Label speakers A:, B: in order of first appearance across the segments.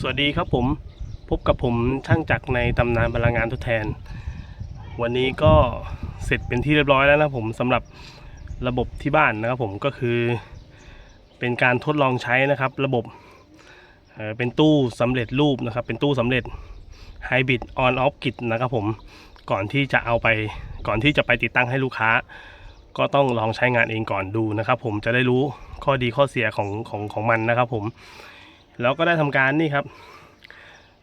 A: สวัสดีครับผมพบกับผมช่างจักรในตำนานพลังงานทดแทน วันนี้ก็เสร็จเป็นที่เรียบร้อยแล้วนะผมสำหรับระบบที่บ้านนะครับผมก็คือ เป็นการทดลองใช้นะครับ ระบบเเป็นตู้สำเร็จรูปนะครับ เป็นตู้สำเร็จ Hybrid On Off Grid นะครับผมก่อนที่จะเอาไปก่อนที่จะไปติดตั้งให้ลูกค้า ก็ต้องลองใช้งานเองก่อนดูนะครับ ผมจะได้รู้ข้อดีข้อเสียของของของมันนะครับ ผม แล้วก็ได้ทำการนี่ครับ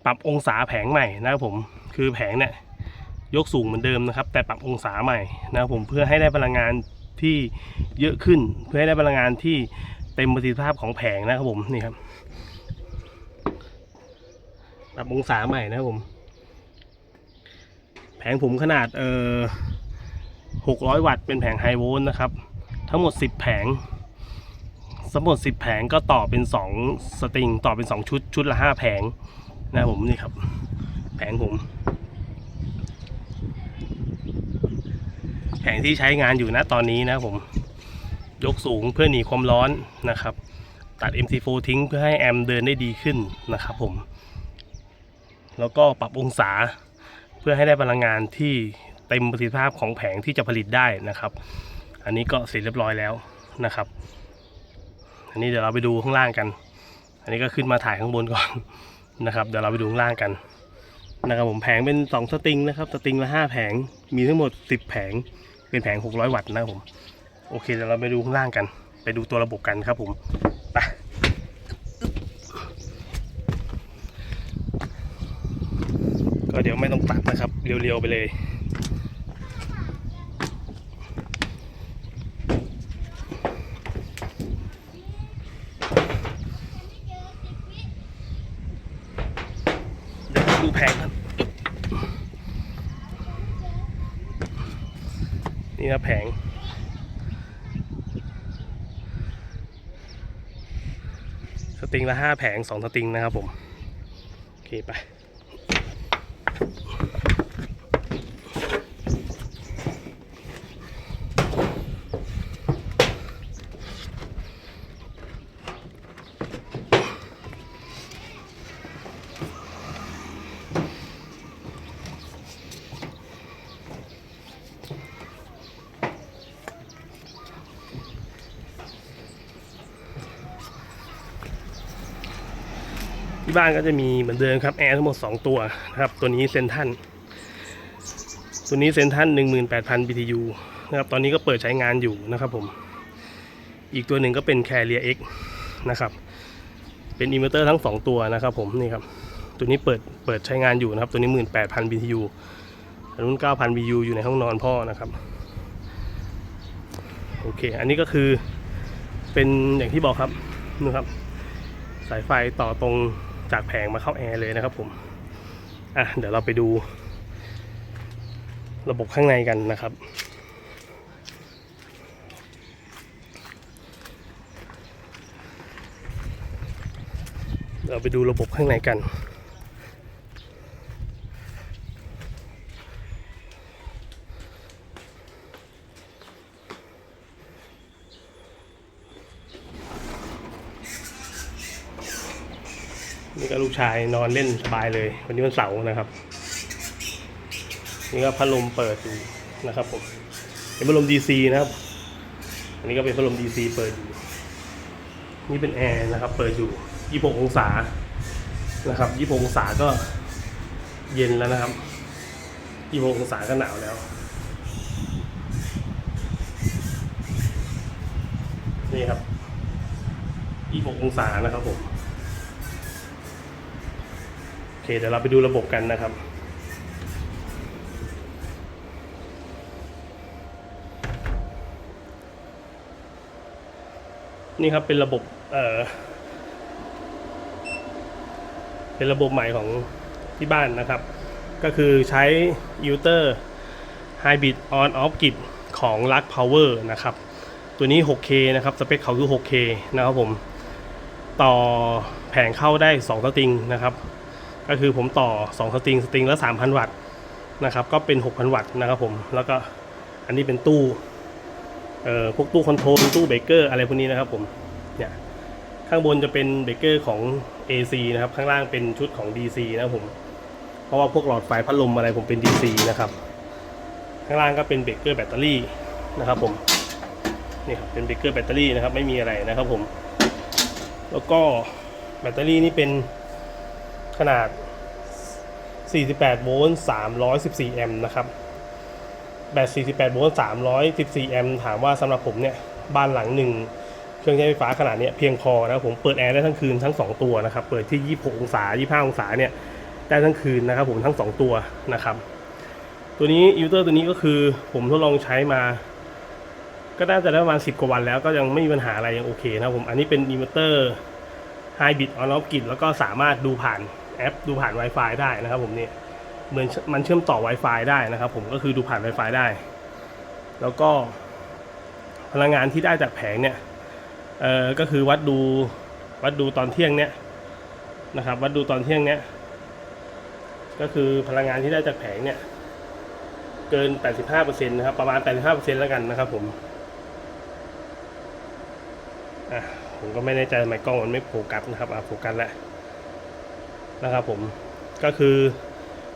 A: ปรับองศาแผงใหม่นะครับผมคือแผงเนี่ยยกสูงเหมือนเดิมนะครับ แต่ปรับองศาใหม่นะครับผมเพื่อให้ได้พลังงานที่เยอะขึ้น เพื่อให้ได้พลังงานที่เต็มประสิทธิภาพของแผงนะครับผมนี่ครับปรับองศาใหม่นะครับผม แผงผมขนาดเอ่อ600 วัตต์เป็นแผงไฮโวลต์นะครับ ทั้งหมด 10 แผง ทั้งหมด10แผงก็ต่อเป็น2สตริงต่อเป็น2ชุดชุดละ5แผงนะผมนี่ครับ แผงผม แผงที่ใช้งานอยู่นะตอนนี้นะผมยกสูงเพื่อหนีความร้อนนะครับ ตัด MC4 ทิ้งเพื่อให้แอมเดินได้ดีขึ้นนะครับผม แล้วก็ปรับองศาเพื่อให้ได้พลังงานที่เต็มประสิทธิภาพของแผงที่จะผลิตได้นะครับ อันนี้ก็เสร็จเรียบร้อยแล้วนะครับ อันนี้เดี๋ยวเราไปดูข้างล่างกัน อันนี้ก็ขึ้นมาถ่ายข้างบนก่อนนะครับ เดี๋ยวเราไปดูข้างล่างกันนะครับผมแผงเป็น 2 สตริงนะครับ สตริงละ 5 แผง มีทั้งหมด 10 แผง เป็นแผง 600 วัตต์นะครับผม โอเคเดี๋ยวเราไปดูข้างล่างกัน ไปดูตัวระบบกันครับผมไปก็เดี๋ยวไม่ต้องตัดนะครับ เรียวๆไปเลย เดี๋ยวดูแผงครับนี่นะแผง สตริงละห้าแผงสองสตริงนะครับผม โอเคไป ที่บ้านก็จะมีเหมือนเดิมครับแอร์ทั้งหมด 2 ตัวนะครับ ตัวนี้เซนทันตัวนี้เซนทัน18,000 BTU นะครับตอนนี้ก็เปิดใช้งานอยู่นะครับผมอีกตัวหนึ่งก็เป็น Carrier X นะครับเป็นอินเวอร์เตอร์ทั้ง 2 ตัวนะครับผมนี่ครับตัวนี้เปิดเปิดใช้งานอยู่นะครับ ตัวนี้ 18,000 BTU อันนู้น9,000 BTU อยู่ในห้องนอนพ่อนะครับโอเค อันนี้ก็คือเป็นอย่างที่บอกครับนะครับ สายไฟต่อตรง จากแผงมาเข้าแอร์เลยนะครับผมอะเดี๋ยวเราไปดู ระบบข้างในกันนะครับเราไปดูระบบข้างในกัน ก็ลูกชายนอนเล่นสบายเลย วันนี้วันเสาร์นะครับ นี่ก็พัดลมเปิดอยู่นะครับผมเป็นพัดลม DC นะครับอันนี้ก็เป็นพัดลม DC เปิดอยู่ นี่เป็นแอร์นะครับ เปิดอยู่ 26 องศานะครับ26องศาก็เย็นแล้วนะครับ26องศาก็หนาวแล้วนี่ครับ26องศานะครับผม โอ เคเดี๋ยวเราไปดูระบบกันนะครับ นี่ครับเป็นระบบเอ่อเป็นระบบใหม่ของที่บ้านนะครับ ก็คือใช้ยูเตอร์ Hybrid On Off Grid ของ Lux Power นะครับ ตัวนี้ 6K นะครับ สเปคเขาคือ 6K นะครับผม ต่อแผงเข้าได้ 2 สตริงนะครับ ก็คือผมต่อ 2 สตริง สตริงละ 3,000 วัตต์นะครับ ก็เป็น 6,000 วัตต์นะครับผม แล้วก็อันนี้เป็นตู้เอ่อพวกตู้คอนโทรล ตู้เบรกเกอร์อะไรพวกนี้นะครับผม เนี่ย ข้างบนจะเป็นเบรกเกอร์ของ AC นะครับ ข้างล่างเป็นชุดของ DC นะครับผม เพราะว่าพวกหลอดไฟพัดลมอะไรผมเป็น DC นะครับ ข้างล่างก็เป็นเบรกเกอร์แบตเตอรี่นะครับผม นี่ครับ เป็นเบรกเกอร์แบตเตอรี่นะครับ ไม่มีอะไรนะครับผม แล้วก็แบตเตอรี่นี่เป็น ขนาด 48 โวลต์ 314 แอมป์นะครับ แบต 48 โวลต์ 314 แอมป์ ถามว่าสำหรับผมเนี่ย บ้านหลังหนึ่ง เครื่องใช้ไฟฟ้าขนาดเนี้ยเพียงพอนะผมเปิดแอร์ได้ทั้งคืนทั้ง 2 ตัวนะครับ เปิดที่ 26 องศา 25 องศาเนี่ย ได้ทั้งคืนนะครับผมทั้ง 2 ตัวนะครับ ตัวนี้อิวเตอร์ตัวนี้ก็คือผมทดลองใช้มาก็น่าจะได้ประมาณ 10 กว่าวันแล้วก็ยังไม่มีปัญหาอะไรยังโอเคนะครับผม อันนี้เป็นอินเวอร์เตอร์ไฮบริดออนออฟกิดแล้วก็สามารถดูผ่าน แอปดูผ่าน Wi-Fi ได้นะครับผมเนี่ยเหมือนมันเชื่อมต่อ Wi-Fi ได้นะครับผมก็คือดูผ่าน Wi-Fi ได้ แล้วก็พลังงานที่ได้จากแผงเนี่ยเออก็คือวัดดูวัดดูตอนเที่ยงเนี้ยนะครับ วัดดูตอนเที่ยงเนี้ยก็คือพลังงานที่ได้จากแผงเนี่ยเกิน 85%นะครับประมาณ 85%แล้วกันนะครับผมอะผมก็ไม่แน่ใจทำไมกล้องมันไม่โฟกัสนะครับอะโฟกัสแล้ว นะครับผมก็คือ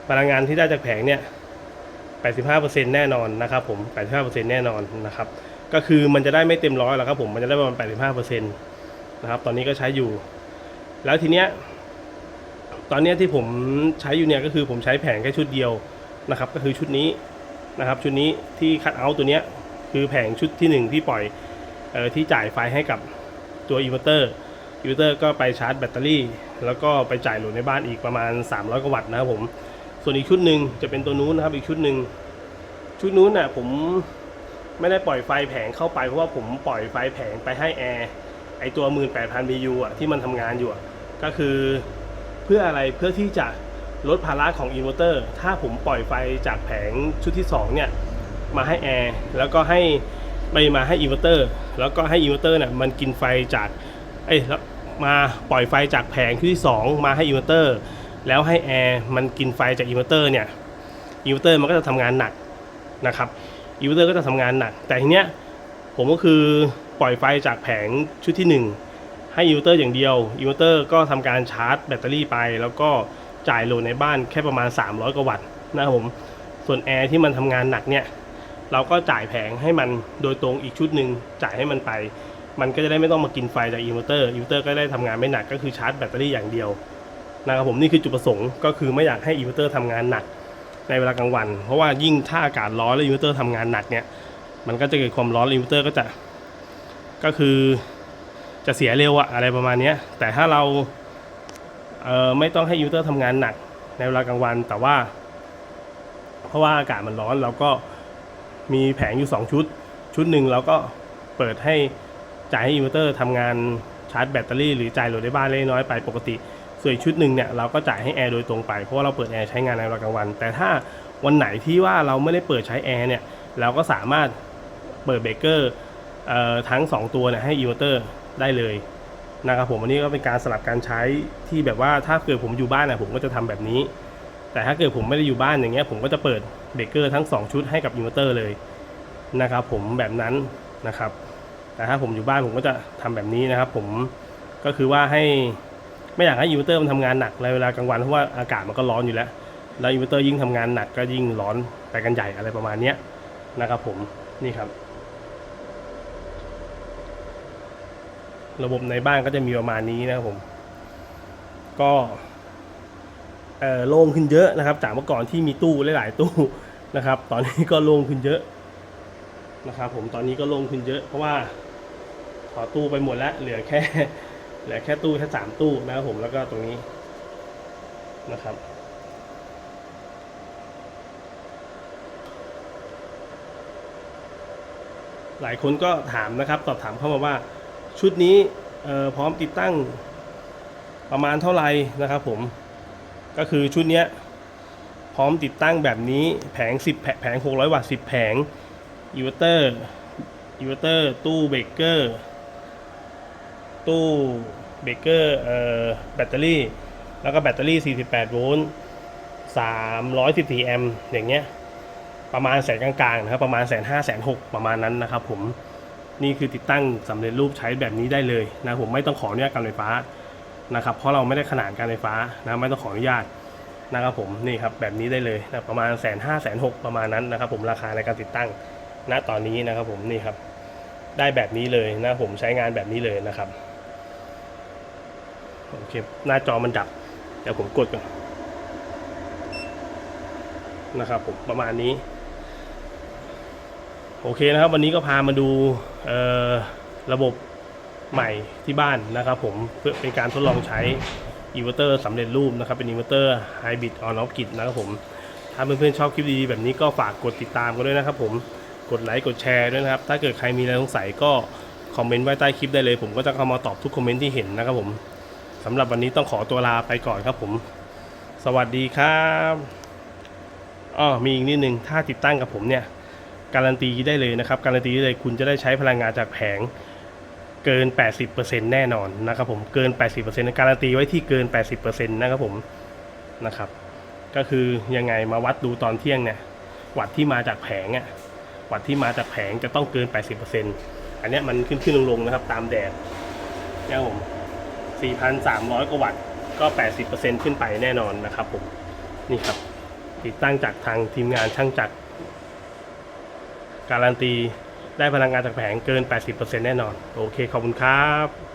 A: พลังงานที่ได้จากแผงเนี่ย 85%แน่นอนนะครับผม 85%แน่นอนนะครับ ก็คือมันจะได้ไม่เต็มร้อยหรอกครับผม มันจะได้ประมาณ 85%นะครับ ตอนนี้ก็ใช้อยู่ แล้วทีเนี้ย ตอนเนี้ยที่ผมใช้อยู่เนี่ยก็คือผมใช้แผงแค่ชุดเดียวนะครับ ก็คือชุดนี้นะครับ ชุดนี้ที่คัดเอาท์ตัวเนี้ยคือแผงชุดที่หนึ่งที่ปล่อยเอ่อที่จ่ายไฟให้กับตัวอินเวอร์เตอร์ อินเวอร์เตอร์ก็ไปชาร์จแบตเตอรี่ แล้วก็ไปจ่ายโหลดในบ้านอีกประมาณ 300 กว่าวัตต์นะครับผม ส่วนอีกชุดหนึ่งจะเป็นตัวนู้นนะครับอีกชุดหนึ่งชุดนู้นน่ะผมไม่ได้ปล่อยไฟแผงเข้าไปเพราะว่าผมปล่อยไฟแผงไปให้แอร์ไอตัว 18,000 BU อะที่มันทำงานอยู่ก็คือเพื่ออะไรเพื่อที่จะลดภาระของอินเวอร์เตอร์ ถ้าผมปล่อยไฟจากแผงชุดที่ 2 เนี่ย มาให้แอร์แล้วก็ให้ไปมาให้อินเวอร์เตอร์ แล้วก็ให้อินเวอร์เตอร์เนี่ยมันกินไฟจาก เอ้ยแล้ว มาปล่อยไฟจากแผงชุดที่ 2 มาให้อินเวอร์เตอร์ แล้วให้แอร์มันกินไฟจากอินเวอร์เตอร์เนี่ยอินเวอร์เตอร์มันก็จะทำงานหนักนะครับอินเวอร์เตอร์ก็จะทำงานหนัก แต่ทีเนี้ยผมก็คือปล่อยไฟจากแผงชุดที่ 1 ให้อินเวอร์เตอร์อย่างเดียวอินเวอร์เตอร์ก็ทำการชาร์จแบตเตอรี่ไป แล้วก็จ่ายโหลดในบ้านแค่ประมาณ 300 กว่าวัตต์นะครับผมส่วนแอร์ที่มันทำงานหนักเนี่ยเราก็จ่ายแผงให้มันโดยตรงอีกชุดหนึ่งจ่ายให้มันไป มันก็จะได้ไม่ต้องมากินไฟจากอินเวอร์เตอร์อินเวอร์เตอร์ก็ได้ทำงานไม่หนักก็คือชาร์จแบตเตอรี่อย่างเดียวนะครับผมนี่คือจุดประสงค์ก็คือไม่อยากให้อินเวอร์เตอร์ทำงานหนักในเวลากลางวัน เพราะว่ายิ่งถ้าอากาศร้อนแล้วอินเวอร์เตอร์ทำงานหนักเนี่ยมันก็จะเกิดความร้อนอินเวอร์เตอร์ก็จะก็คือจะเสียเร็วอะอะไรประมาณนี้แต่ถ้าเราเอ่อไม่ต้องให้อินเวอร์เตอร์ทำงานหนักในเวลากลางวัน แต่ว่า เพราะว่าอากาศมันร้อนเราก็มีแผงอยู่ 2 ชุด ชุดหนึ่งเราก็เปิดให้ จ่ายให้อินเวอร์เตอร์ทำงานชาร์จแบตเตอรี่หรือจ่ายโหลดในบ้านเล็กน้อยไปปกติ ส่วนอีกชุดหนึ่งเนี่ยเราก็จ่ายให้แอร์โดยตรงไปเพราะว่าเราเปิดแอร์ใช้งานในเวลากลางวัน แต่ถ้าวันไหนที่ว่าเราไม่ได้เปิดใช้แอร์เนี่ยเราก็สามารถเปิดเบรกเกอร์เอ่อทั้ง 2 ตัวเนี่ยให้อินเวอร์เตอร์ได้เลยนะครับผมอันนี้ก็เป็นการสลับการใช้ที่แบบว่าถ้าเกิดผมอยู่บ้านนะผมก็จะทำแบบนี้ แต่ถ้าเกิดผมไม่ได้อยู่บ้านอย่างเงี้ยผมก็จะเปิดเบรกเกอร์ทั้ง 2 ชุดให้กับอินเวอร์เตอร์เลยนะครับผมแบบนั้นนะครับ แต่ถ้าผมอยู่บ้านผมก็จะทำแบบนี้นะครับ ผมก็คือว่าให้ไม่อยากให้อินเวอร์เตอร์มันทำงานหนักในเวลากลางวันเพราะว่าอากาศมันก็ร้อนอยู่แล้ว แล้วอินเวอร์เตอร์ยิ่งทำงานหนักก็ยิ่งร้อนไปกันใหญ่อะไรประมาณเนี้ยนะครับ ผมนี่ครับ ระบบในบ้านก็จะมีประมาณนี้นะครับผม ก็โล่งขึ้นเยอะนะครับ จากเมื่อก่อนที่มีตู้หลาย ๆ ตู้นะครับ ตอนนี้ก็โล่งขึ้นเยอะนะครับ ผมตอนนี้ก็โล่งขึ้นเยอะเพราะว่า ถอตู้ไปหมดแล้ว เหลือแค่ เหลือแค่ตู้แค่สามตู้นะครับผมแล้วก็ตรงนี้นะครับหลายคนก็ถามนะครับสอบถามเข้ามาว่าชุดนี้พร้อมติดตั้งประมาณเท่าไหร่นะครับผมก็คือชุดนี้พร้อมติดตั้งแบบนี้แผง 10 แผงแผง600 วัตต์ 10 แผงอินเวอร์เตอร์อินเวอร์เตอร์ตู้เบรกเกอร์ ตู้เบเกอร์เอ่อแบตเตอรี่ แล้วก็แบตเตอรี่ 48 โวลต์ 314 แอมป์อย่างเงี้ยประมาณแสนกลางๆนะครับประมาณแสนห้าแสนหกประมาณนั้นนะครับผมนี่คือติดตั้งสำเร็จรูปใช้แบบนี้ได้เลยนะผมไม่ต้องขออนุญาตการไฟฟ้านะครับเพราะเราไม่ได้ขนานการไฟฟ้านะไม่ต้องขออนุญาตนะครับผมนี่ครับแบบนี้ได้เลยนะประมาณแสนห้าแสนหกประมาณนั้นนะครับผมราคาในการติดตั้งณตอนนี้นะครับผมนี่ครับได้แบบนี้เลยนะผมใช้งานแบบนี้เลยนะครับ โอเค หน้าจอมันดับ เดี๋ยวผมกดก่อนนะครับผมประมาณนี้ โอเคนะครับ วันนี้ก็พามาดูระบบใหม่ที่บ้านนะครับผมเพื่อเป็นการทดลองใช้อินเวอร์เตอร์สำเร็จรูปนะครับ เป็นอินเวอร์เตอร์ไฮบริดออนออฟกินะครับผมถ้าเพื่อนๆชอบคลิปดีๆแบบนี้ก็ฝากกดติดตามกันด้วยนะครับผมกดไลค์กดแชร์ด้วยนะครับ ถ้าเกิดใครมีอะไรสงสัยก็คอมเมนต์ไว้ใต้คลิปได้เลย ผมก็จะเข้ามาตอบทุกคอมเมนต์ที่เห็นนะครับผม สำหรับวันนี้ต้องขอตัวลาไปก่อนครับผม สวัสดีครับอ๋อมีอีกนิดนึง ถ้าติดตั้งกับผมเนี่ย การันตีได้เลยนะครับ การันตีได้เลยคุณจะได้ใช้พลังงานจากแผงเกิน 80%แน่นอนนะครับผม เกิน 80%การันตีไว้ที่เกิน 80%นะครับผม นะครับ ก็คือยังไงมาวัดดูตอนเที่ยงเนี่ย วัดที่มาจากแผงอะวัดที่มาจากแผงจะต้องเกิน 80%อันนี้มันขึ้นขึ้นลงลงๆนะครับ ตามแดดนะครับผม 4,300 กว่าวัตต์ก็ 80%ขึ้นไปแน่นอนนะครับผม นี่ครับ ติดตั้งจากทางทีมงานช่างจักร การันตีได้พลังงานจากแผงเกิน 80%แน่นอน โอเค ขอบคุณครับ